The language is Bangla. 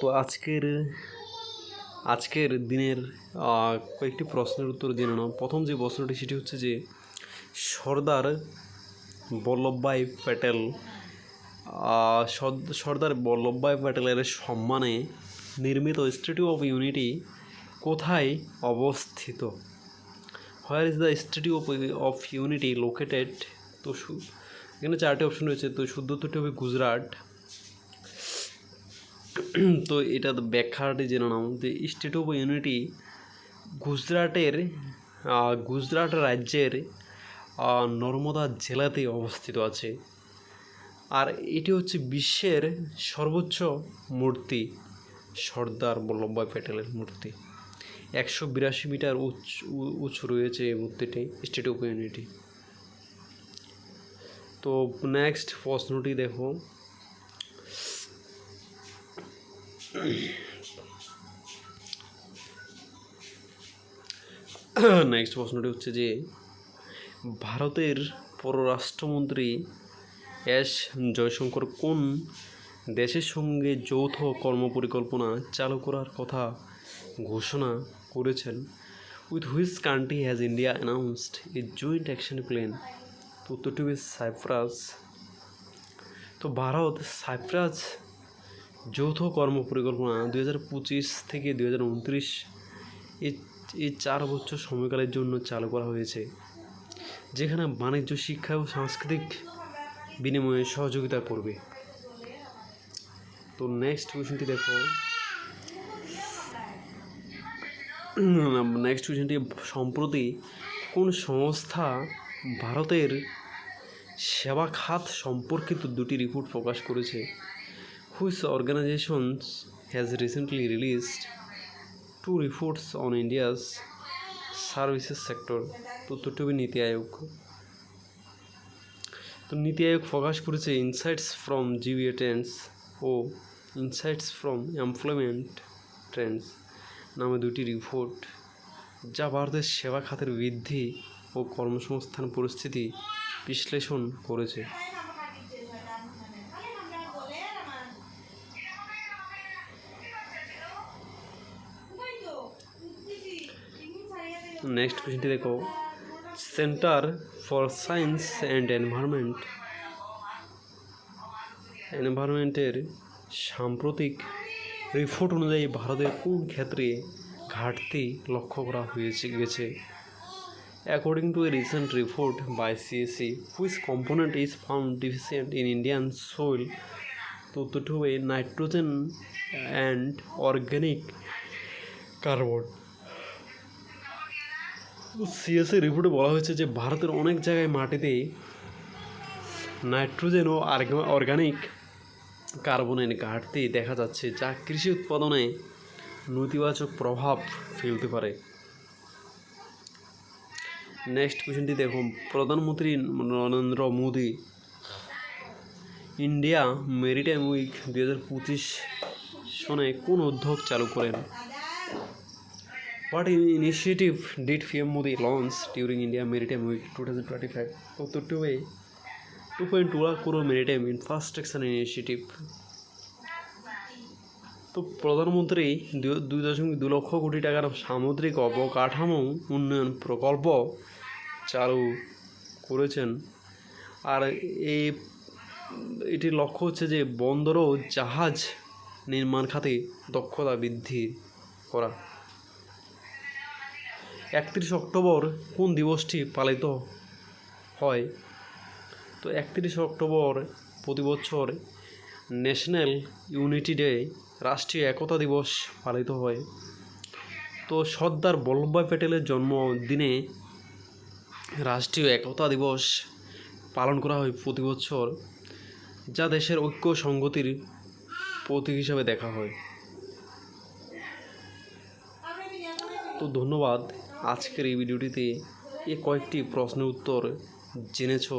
তো আজকের আজকের দিনের কয়েকটি প্রশ্নের উত্তর জেনে নাও। প্রথম যে প্রশ্নটি, সেটি হচ্ছে যে, সর্দার বল্লভভাই প্যাটেল সর্দার বল্লভভাই প্যাটেলের সম্মানে নির্মিত স্ট্যাচু অফ ইউনিটি কোথায় অবস্থিত? Where is the statue of of unity located? তো এখানে চারটি অপশন রয়েছে। তো শুদ্ধ উত্তরটি হবে গুজরাট। তো এটা ব্যাখ্যাটি জেনে নাও যে স্টেট অফ ইউনিটি গুজরাটের গুজরাট রাজ্যের নর্মদা জেলাতে অবস্থিত আছে। আর এটি হচ্ছে বিশ্বের সর্বোচ্চ মূর্তি, সর্দার বল্লভভাই প্যাটেলের মূর্তি। একশো বিরাশি মিটার উচ্চ উ- উঁচু রয়েছে এই মূর্তিটি স্টেট অফ ইউনিটি তো নেক্সট প্রশ্নটি দেখো। নেক্সট প্রশ্নটি হচ্ছে যে, ভারতের পররাষ্ট্রমন্ত্রী এস. জয়শঙ্কর কোন দেশের সঙ্গে যৌথ কর্মপরিকল্পনা চালু করার কথা ঘোষণা করেছেন? With which country has India announced a joint action plan উত্তরটি সাইপ্রাস। তো ভারত সাইপ্রাস যৌথ কর্মপরিকল্পনা দুই হাজার পঁচিশ থেকে দুই হাজার উনত্রিশ এই চার বছর সময়কালের জন্য চালু করা হয়েছে, যেখানে বাণিজ্য, শিক্ষা ও সাংস্কৃতিক বিনিময়ে সহযোগিতা করবে। তো নেক্সট কোয়েশনটি দেখো। নেক্সট কোয়েশনটি সম্প্রতি কোন সংস্থা ভারতের সেবা খাত সম্পর্কিত দুটি রিপোর্ট প্রকাশ করেছে? Which organisations has recently released two reports on India's services sector উত্তরটি হবে নীতি আয়োগ। তো নীতি আয়োগ প্রকাশ করেছে ইনসাইটস ফ্রম জিবিএ ট্রেন্ডস ও ইনসাইটস ফ্রম এমপ্লয়মেন্ট ট্রেন্ডস নামে দুটি রিপোর্ট যা ভারতের সেবা খাতের বৃদ্ধি ও কর্মসংস্থান পরিস্থিতি বিশ্লেষণ করেছে। নেক্সট কোয়েশ্চনটি দেখো। Centre for science and environment এনভায়রনমেন্টের সাম্প্রতিক রিপোর্ট অনুযায়ী ভারতের কোন ক্ষেত্রে ঘাটতি লক্ষ্য করা হয়েছে, গেছে? According to a recent report by CAC which component is found deficient in Indian soil তো উত্তরটি হবে nitrogen and organic carbon CSA রিপোর্টে বলা হয়েছে যে ভারতের অনেক জায়গায় মাটিতে নাইট্রোজেন ও অর্গানিক কার্বনের ঘাটতি দেখা যাচ্ছে, যা কৃষি উৎপাদনে নেতিবাচক প্রভাব ফেলতে পারে। নেক্সট কোয়েশ্চনটি দেখুন। প্রধানমন্ত্রী Narendra Modi India Maritime Week দু হাজার পঁচিশ সনে কোন উদ্যোগ চালু করেন? What initiative did PM Modi launch during India Maritime Week 2025? উত্তরটি হবে two point two lakh crore maritime infrastructure initiative তো প্রধানমন্ত্রী দুই দশমিক দু লক্ষ কোটি টাকার সামুদ্রিক অবকাঠামো উন্নয়ন প্রকল্প চালু করেছেন। আর এই এটির লক্ষ্য হচ্ছে যে বন্দর ও জাহাজ নির্মাণ খাতে দক্ষতা বৃদ্ধি করা। একত্রিশ অক্টোবর কোন দিবসটি পালিত হয়? তো একত্রিশ অক্টোবর প্রতি বছর ন্যাশনাল ইউনিটি ডে, রাষ্ট্রীয় একতা দিবস পালিত হয়। তো সর্দার বল্লভভাই প্যাটেলের জন্মদিনে রাষ্ট্রীয় একতা দিবস পালন করা হয় প্রতি বছর, যা দেশের ঐক্য সংগতির প্রতীক হিসাবে দেখা হয়। তো ধন্যবাদ। আজকের এই ভিডিওটিতে এ কয়েকটি প্রশ্নের উত্তর জেনেছো।